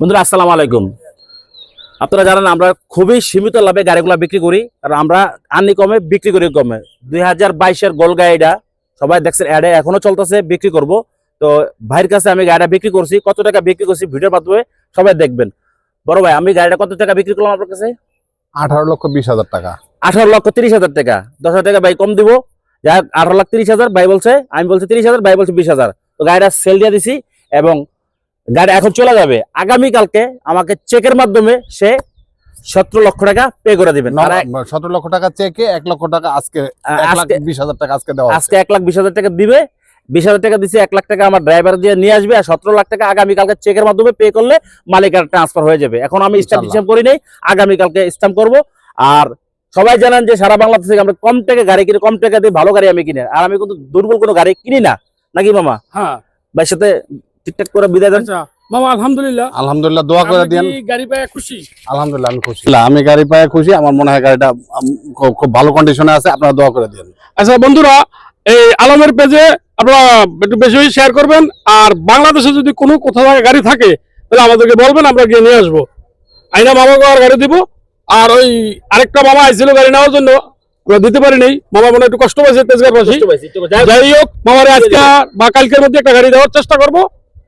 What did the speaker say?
বন্ধুরা আসসালামু আলাইকুম। আপনারা জানেন আমরা খুবই সীমিত লাভে গাড়িগুলো বিক্রি করি আর আমরা আনি কমে বিক্রি করি কমে। দুই হাজার বাইশের গোল গাড়িটা সবাই দেখছেন অ্যাডে এখনও চলতেছে বিক্রি করব। তো ভাইয়ের কাছে আমি গাড়িটা বিক্রি করছি কত টাকা বিক্রি করছি ভিডিওর মাধ্যমে সবাই দেখবেন। বড় ভাই আমি গাড়িটা কত টাকা বিক্রি করলাম আপনার কাছে? আঠারো লক্ষ বিশ হাজার টাকা। আঠারো লক্ষ তিরিশ হাজার টাকা। দশ হাজার টাকা ভাই কম দিব। যাই আঠারো লাখ তিরিশ হাজার ভাই বলছে আমি বলছি তিরিশ হাজার ভাই বলছে বিশ হাজার। তো গাড়িটা সেল দিয়ে দিছি এবং গাড়ি এখন চলে যাবে। আগামীকালকে আমাকে চেকের মাধ্যমে সে সতেরো লক্ষ টাকা পে করে দিবেন সতেরো লক্ষ টাকা চেকে এক লক্ষ টাকা আজকে এক বিশ হাজার টাকা আজকে দেওয়া আজকে এক লাখ বিশ হাজার টাকা দিবে। বিশ হাজার টাকা দিচ্ছে এক লাখ টাকা আমার ড্রাইভার দিয়ে নিয়ে আসবে আর সতেরো লাখ টাকা আগামীকালকে চেকের মাধ্যমে পে করলে মালিকের ট্রান্সফার হয়ে যাবে। এখন আমি স্ট্যাম্প ইনশাল্লাহ। করি নাই আগামীকালকে স্ট্যাম্প করব। আর সবাই জানেন যে সারা বাংলাদেশ থেকে আমরা কম টাকা গাড়ি কিনে কম টাকা দিয়ে ভালো গাড়ি আমি কিনি। আর আমি কিন্তু দুর্বল কোনো গাড়ি কিনি না। নাকি মামা? হ্যাঁ। ভাইয়ের সাথে ঠিকঠাক করে বিদায় দেন। আচ্ছা মামা আলহামদুলিল্লাহ। আলহামদুলিল্লাহ দোয়া করে দিন। গাড়ি পেয়ে খুশি? আলহামদুলিল্লাহ আমি খুশি। আমি গাড়ি পায়ে খুশি আমার মনে হয় গাড়িটা খুব- ভালো কন্ডিশনে আছে আপনারা দোয়া করে দিন। আচ্ছা বন্ধুরা এই আলমের পেজে আপনারা একটু বেশি বেশি শেয়ার করবেন আর বাংলাদেশে যদি কোনো কোথাও গাড়ি থাকে তাহলে আমাদেরকে বলবেন আমরা গিয়ে নিয়ে আসব। আইনা মামাকে আর গাড়ি দিব আর ওই আরেকটা মামা আইছিল গাড়ি নেওয়ার জন্য ওরা দিতে পারিনি। মামা মনে একটু কষ্ট পাইছে তেজগার পাশে যাই হোক মামারে আজকে বা কালকের মধ্যে একটা গাড়ি দেওয়ার চেষ্টা করব।